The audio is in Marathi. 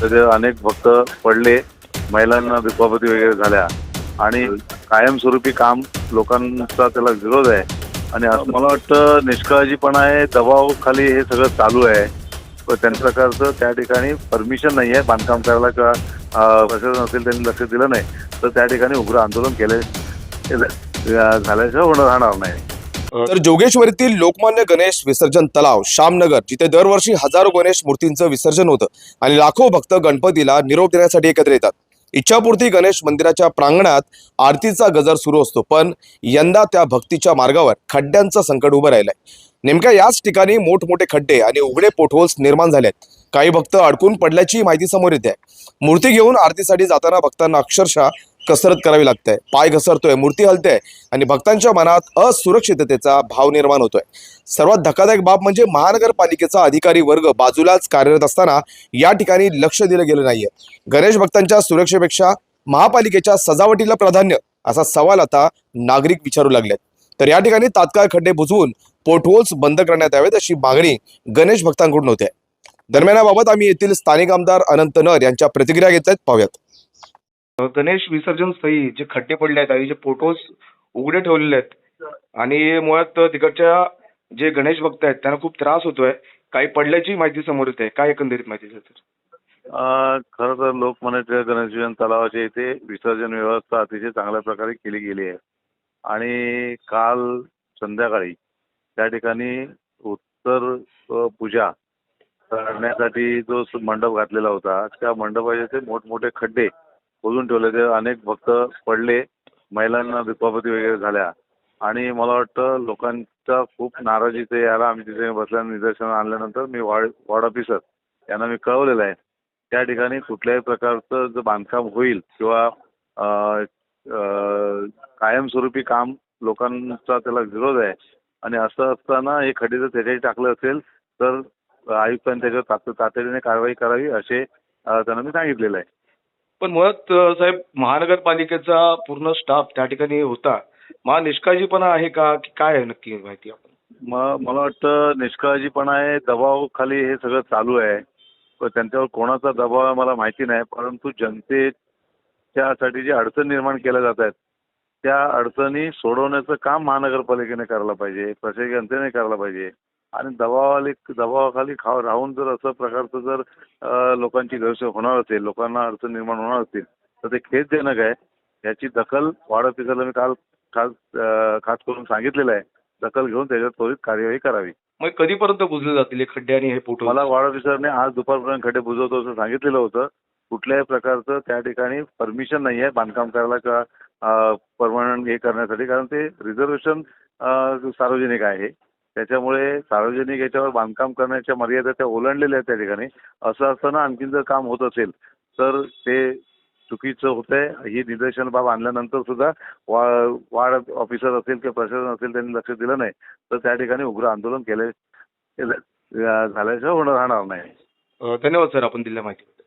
त्याचे अनेक भक्त पडले महिलांना दुखापती वगैरे झाल्या. आणि कायमस्वरूपी काम लोकांचा त्याला विरोध आहे. आणि असं मला वाटतं निष्काळजीपणा आहे दबावखाली हे सगळं चालू आहे. त्यांच्या प्रकारचं त्या ठिकाणी परमिशन नाही आहे बांधकाम करायला किंवा प्रशासन असेल त्यांनी लक्ष दिलं नाही तर त्या ठिकाणी उग्र आंदोलन केले झाल्याशिवाय होणार राहणार नाही. तर जोगेश्वरीतील लोकमान्य गणेश विसर्जन तलाव श्यामनगर जिथे दरवर्षी हजारो गणेश मूर्तींचं विसर्जन होतं आणि लाखो भक्त गणपतीला निरोप देण्यासाठी एकत्र येतात. इच्छापूर्ती गणेश मंदिराच्या प्रांगणात आरतीचा गजर सुरू असतो पण यंदा त्या भक्तीच्या मार्गावर खड्ड्यांचं संकट उभं राहिलंय. नेमक्या याच ठिकाणी मोठमोठे खड्डे आणि उघडे पोटहोल्स निर्माण झाले आहेत काही भक्त अडकून पडल्याची माहिती समोर येते मूर्ती घेऊन आरतीसाठी जाताना भक्तांना अक्षरशः कसरत करावी लागते. पाय घसरतोय मूर्ती हलते आणि भक्तांच्या मनात असुरक्षिततेचा भाव निर्माण होतोय. सर्वात धक्कादायक बाब म्हणजे महानगरपालिकेचा अधिकारी वर्ग बाजूलाच कार्यरत असताना या ठिकाणी लक्ष दिलं गेलं नाहीये. गणेश भक्तांच्या सुरक्षेपेक्षा महापालिकेच्या सजावटीला प्राधान्य असा सवाल आता नागरिक विचारू लागलेत. तर या ठिकाणी तात्काळ खड्डे बुजवून पोटहोल्स बंद करण्यात यावेत अशी मागणी गणेश भक्तांकडून होते. दरम्यान याबाबत आम्ही येथील स्थानिक आमदार अनंत नर यांच्या प्रतिक्रिया घेत आहेत पाहूयात. गणेश विसर्जन स्थळी जे खड्डे पडले आहेत आणि जे फोटोज उघडे ठेवलेले आहेत आणि मुळात तिकडच्या जे गणेश भक्त आहेत त्यांना खूप त्रास होतोय. काही पडल्याची माहिती समोर येते. काय एकंदरीत माहिती सर खरं तर लोकमान्य टिळक गणेश तलावाच्या इथे विसर्जन व्यवस्था अतिशय चांगल्या प्रकारे केली गेली आहे. आणि काल संध्याकाळी त्या ठिकाणी उत्तर पूजा करण्यासाठी जो मंडप घातलेला होता त्या मंडपाचे ते मोठमोठे खड्डे खोदून ठेवले ते. अनेक भक्त पडले महिलांना दुखापती वगैरे झाल्या. आणि मला वाटतं लोकांचा खूप नाराजीचे याला आम्ही तिथे बसल्या निदर्शन आणल्यानंतर मी वॉर्ड वॉर्ड ऑफिसर यांना मी कळवलेलं आहे. त्या ठिकाणी कुठल्याही प्रकारचं जर बांधकाम होईल किंवा अं, कायमस्वरूपी काम लोकांचा त्याला विरोध आहे आणि असं असताना हे खडे जर त्याच्याही टाकलं असेल तर आयुक्तांनी त्याच्यावर तात तातडीने कारवाई करावी असे त्यांना मी सांगितलेलं आहे. पण मुळात साहेब महानगरपालिकेचा पूर्ण स्टाफ त्या ठिकाणी होता. मग निष्काळजीपणा आहे का? की काय आहे नक्की माहिती आपण? मग मला वाटतं निष्काळजीपणा आहे दबाव खाली हे सगळं चालू आहे. पण त्यांच्यावर कोणाचा दबाव आहे मला माहिती नाही. परंतु जनतेच्यासाठी जी अडचण निर्माण केल्या जात आहेत त्या अडचणी सोडवण्याचं काम महानगरपालिकेने करायला पाहिजे प्रशासकीय यंत्रणेने करायला पाहिजे. आणि दबावाली दबावाखाली खा राहून जर असं प्रकारचं जर लोकांची गैरसोय होणार असेल लोकांना अडचण निर्माण होणार असतील तर ते खेदजनक आहे. याची दखल वार्ड ऑफिसरला मी काल खास खास करून सांगितलेलं आहे. दखल घेऊन त्याच्यावर त्वरित कार्यवाही करावी. मग कधीपर्यंत बुजले जातील हे खड्डे आणि हे फोटो मला वार्ड ऑफिसरने आज दुपारपर्यंत खड्डे बुजवतो असं सांगितलेलं होतं. कुठल्याही प्रकारचं त्या ठिकाणी परमिशन नाही आहे बांधकाम करायला किंवा परमनंट हे करण्यासाठी कारण ते रिझर्वेशन सार्वजनिक आहे. त्याच्यामुळे सार्वजनिक याच्यावर बांधकाम करण्याच्या मर्यादा त्या ओलांडलेल्या आहेत त्या ठिकाणी. असं असताना आणखीन जर काम होत असेल तर ते चुकीचं होतंय. ही निदर्शन बाब आणल्यानंतर सुद्धा वा वार्ड ऑफिसर असेल किंवा प्रशासन असेल त्यांनी लक्ष दिलं नाही तर त्या ठिकाणी उग्र आंदोलन केले झाल्याशिवाय होणार राहणार नाही. धन्यवाद सर. आपण दिल्या माहिती.